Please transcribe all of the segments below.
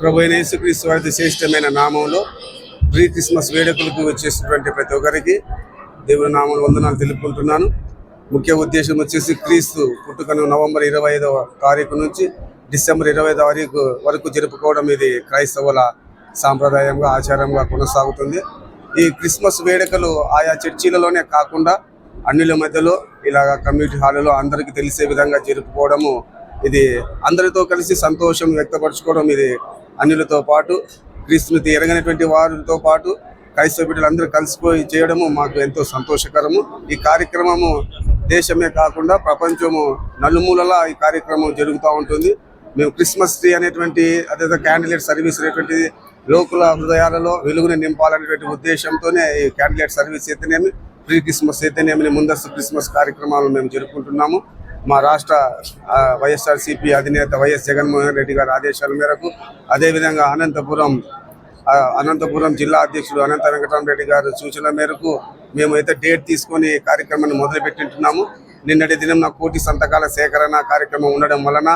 ప్రభు యేసుక్రీస్తు వారి శ్రేష్టమైన నామంలో ప్రీ క్రిస్మస్ వేడుకలకు వచ్చేసినటువంటి ప్రతి ఒక్కరికి దేవుని నామం వందనాలు తెలుపుకుంటున్నాను. ముఖ్య ఉద్దేశం వచ్చేసి క్రీస్తు పుట్టుకను నవంబర్ ఇరవై ఐదవ తారీఖు నుంచి డిసెంబర్ ఇరవై తారీఖు వరకు జరుపుకోవడం ఇది క్రైస్తవుల సాంప్రదాయంగా ఆచారంగా కొనసాగుతుంది. ఈ క్రిస్మస్ వేడుకలు ఆయా చర్చీలలోనే కాకుండా అన్నిల మధ్యలో ఇలాగ కమ్యూనిటీ హాల్లో అందరికీ తెలిసే విధంగా జరుపుకోవడము ఇది అందరితో కలిసి సంతోషం వ్యక్తపరచుకోవడం ఇది అన్యులతో పాటు క్రీస్తుని ఎరగనటువంటి వారితో పాటు క్రైస్తవ బిడ్డలందరూ కలిసిపోయి చేయడము మాకు ఎంతో సంతోషకరము. ఈ కార్యక్రమము దేశమే కాకుండా ప్రపంచము నలుమూలలా ఈ కార్యక్రమం జరుగుతూ ఉంటుంది. మేము క్రిస్మస్ ట్రీ అనేటువంటి అదే క్యాండిలేట్ సర్వీస్ అనేటువంటి లోకుల హృదయాలలో వెలుగుని నింపాలనేటువంటి ఉద్దేశంతోనే ఈ క్యాండిలేట్ సర్వీస్ అయితేనేమి ప్రీ క్రిస్మస్ అయితేనేమి ముందస్తు క్రిస్మస్ కార్యక్రమాలను మేము జరుపుకుంటున్నాము. మా రాష్ట్ర వైఎస్ఆర్సీపీ అధినేత వైఎస్ జగన్మోహన్ రెడ్డి గారి ఆదేశాల మేరకు అదేవిధంగా అనంతపురం అనంతపురం జిల్లా అధ్యక్షుడు అనంత వెంకటరామరెడ్డి గారి సూచనల మేరకు మేమైతే డేట్ తీసుకొని కార్యక్రమాన్ని మొదలుపెట్టింటున్నాము. నిన్నటి దినం నా కోటి సంతకాల సేకరణ కార్యక్రమం ఉండడం వలన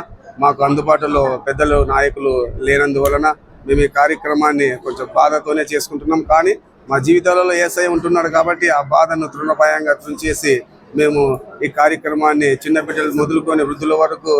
మాకు అందుబాటులో పెద్దలు నాయకులు లేనందువలన మేము ఈ కార్యక్రమాన్ని కొంచెం బాధతోనే చేసుకుంటున్నాం. కానీ మా జీవితాలలో ఏసై ఉంటున్నాడు కాబట్టి ఆ బాధను తృణపాయంగా తుంచేసి మేము ఈ కార్యక్రమాన్ని చిన్న బిడ్డలు మొదలుకొని వృద్ధుల వరకు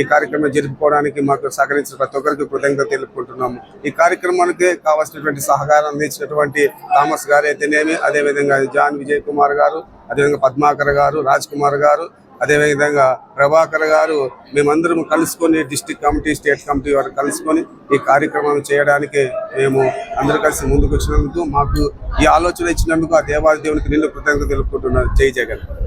ఈ కార్యక్రమం జరుపుకోవడానికి మాకు సహకరించిన ప్రతి ఒక్కరికి కృతజ్ఞత తెలుపుకుంటున్నాము. ఈ కార్యక్రమానికి కావాల్సినటువంటి సహకారం అందించినటువంటి థామస్ గారు అయితేనేమి అదేవిధంగా జాన్ విజయ్ కుమార్ గారు అదేవిధంగా పద్మాకర్ గారు రాజ్ కుమార్ గారు అదేవిధంగా ప్రభాకర్ గారు మేమందరం కలుసుకొని డిస్టిక్ కమిటీ స్టేట్ కమిటీ వారు కలుసుకొని ఈ కార్యక్రమం చేయడానికి మేము అందరూ కలిసి ముందుకు వచ్చినందుకు మాకు ఈ ఆలోచన ఇచ్చినందుకు ఆ దేవాది దేవునికి నిన్ను కృతజ్ఞత తెలుపుకుంటున్నాను. జై జగన్.